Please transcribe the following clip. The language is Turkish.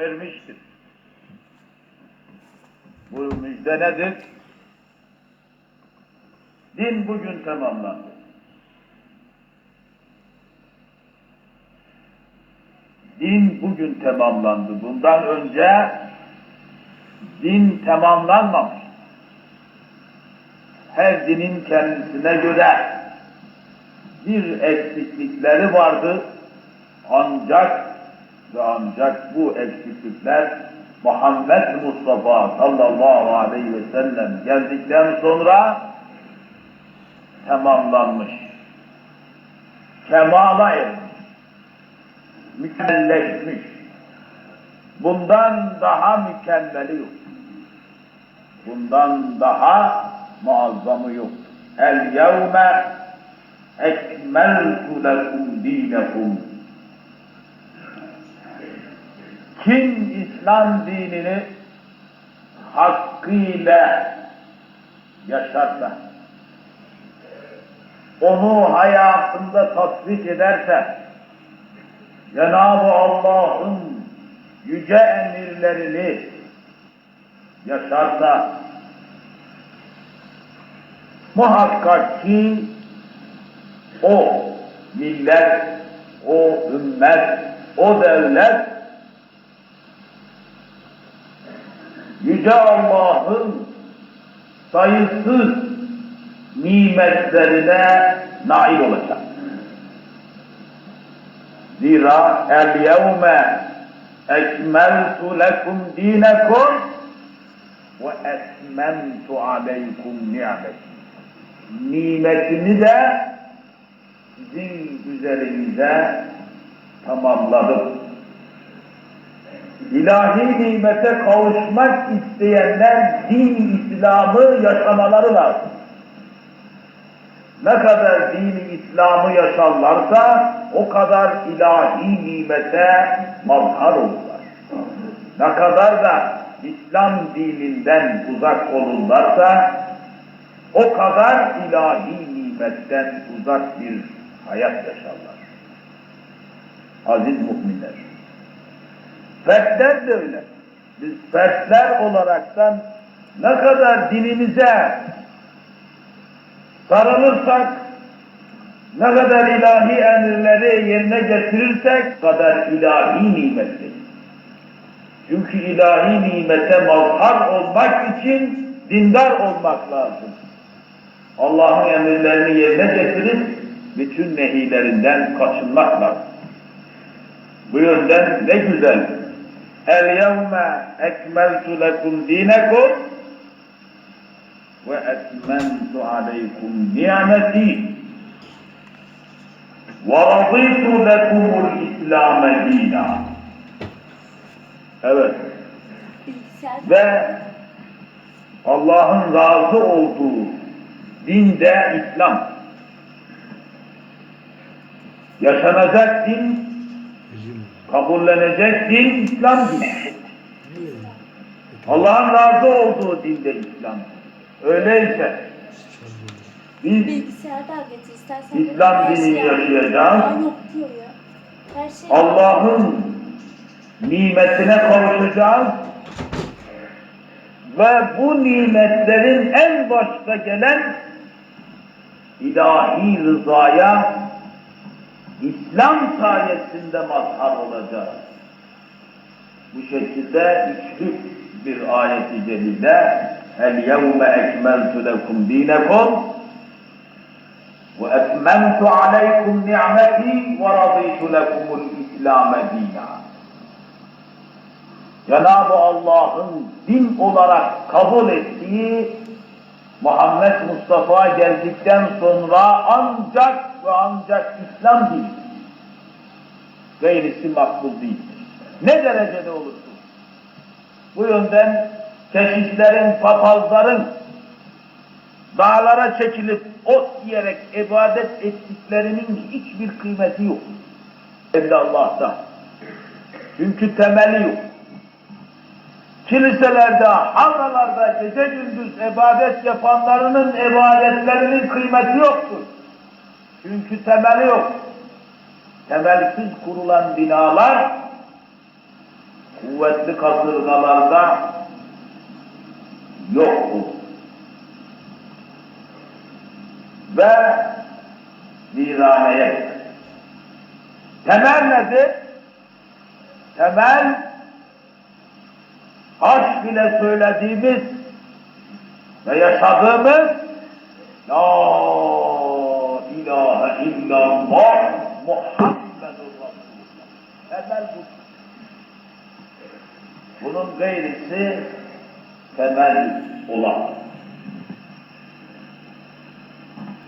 vermiştir. Bu müjde nedir? Din bugün tamamlandı. Din bugün tamamlandı. Bundan önce din tamamlanmamış. Her dinin kendisine göre bir eksiklikleri vardı. Ancak ve ancak bu eksiklikler Muhammed Mustafa sallallahu aleyhi ve sellem geldikten sonra tamamlanmış. Kemala ermiş. Mükemmelleşmiş. Bundan daha mükemmeli yok. Bundan daha muazzamı yok. El yevme ekmeltu lekum dinekum. Kim İslam dinini hakkıyla yaşarsa, onu hayatında tatbik ederse, Cenab-ı Allah'ın yüce emirlerini yaşarsa, muhakkak ki o millet, o ümmet, o devlet Yüce Allah'ın sayısız nimetlerine nail olacak. Zira el yevme ekmeltu lekum dinekum ve etmemtu aleykum ni'meti. Nimetini de sizin üzerinize tamamladım. İlahi nimete kavuşmak isteyenler din İslam'ı yaşamaları lazım. Ne kadar din İslam'ı yaşarlarsa o kadar ilahi nimete mazhar olurlar. Ne kadar da İslam dininden uzak olurlarsa o kadar ilahi nimetten uzak bir hayat yaşarlar. Aziz müminler. Fertler de öyle. Biz fertler olaraktan ne kadar dinimize sarılırsak, ne kadar ilahi emirleri yerine getirirsek kadar ilahi nimettir. Çünkü ilahi nimete mazhar olmak için dindar olmak lazım. Allah'ın emirlerini yerine getirip bütün nehilerinden kaçınmak lazım. Bu yönden ne güzel. El yevme ekmeltu lekum dinekum ve etmentu aleykum nimeti ve raditu lekumul İslam dina. Evet. Ve Allah'ın razı olduğu dinde İslam. Yaşanacak din, kabullenecek din İslam dini. Allah'ın razı olduğu dinde İslam. Öyleyse biz. İslam dinini şey yaşayacağız. Şey Allah'ın nimetine kavuşacağız ve bu nimetlerin en başta gelen ilahi rızaya İslam sayesinde mazhar olacağız. Bu şekilde üçlük bir ayeti celile lekum dinekum ve etmemtu aleykum ni'meti ve raditu lekumul İslam dina. Cenab-ı Allah'ın din olarak kabul ettiği Muhammed Mustafa geldikten sonra ancak ve ancak İslam dini. Gayrisi makbul değildir. Ne derecede olursun. Bu yönden keşişlerin, papazların dağlara çekilip ot yiyerek ibadet ettiklerinin hiçbir kıymeti yok. Evli Allah'ta. Çünkü temeli yok. Kiliselerde, havralarda gece gündüz ibadet yapanlarının ibadetlerinin kıymeti yoktur. Çünkü temeli yok. Temelsiz kurulan binalar kuvvetli kasırgalarda yok bu. Ve viraneye. Temel nedir? Temel aşk ile söylediğimiz ve yaşadığımız La ilahe illallah Resulullah. Temel bu. Bunun gayrisi temel olamaz.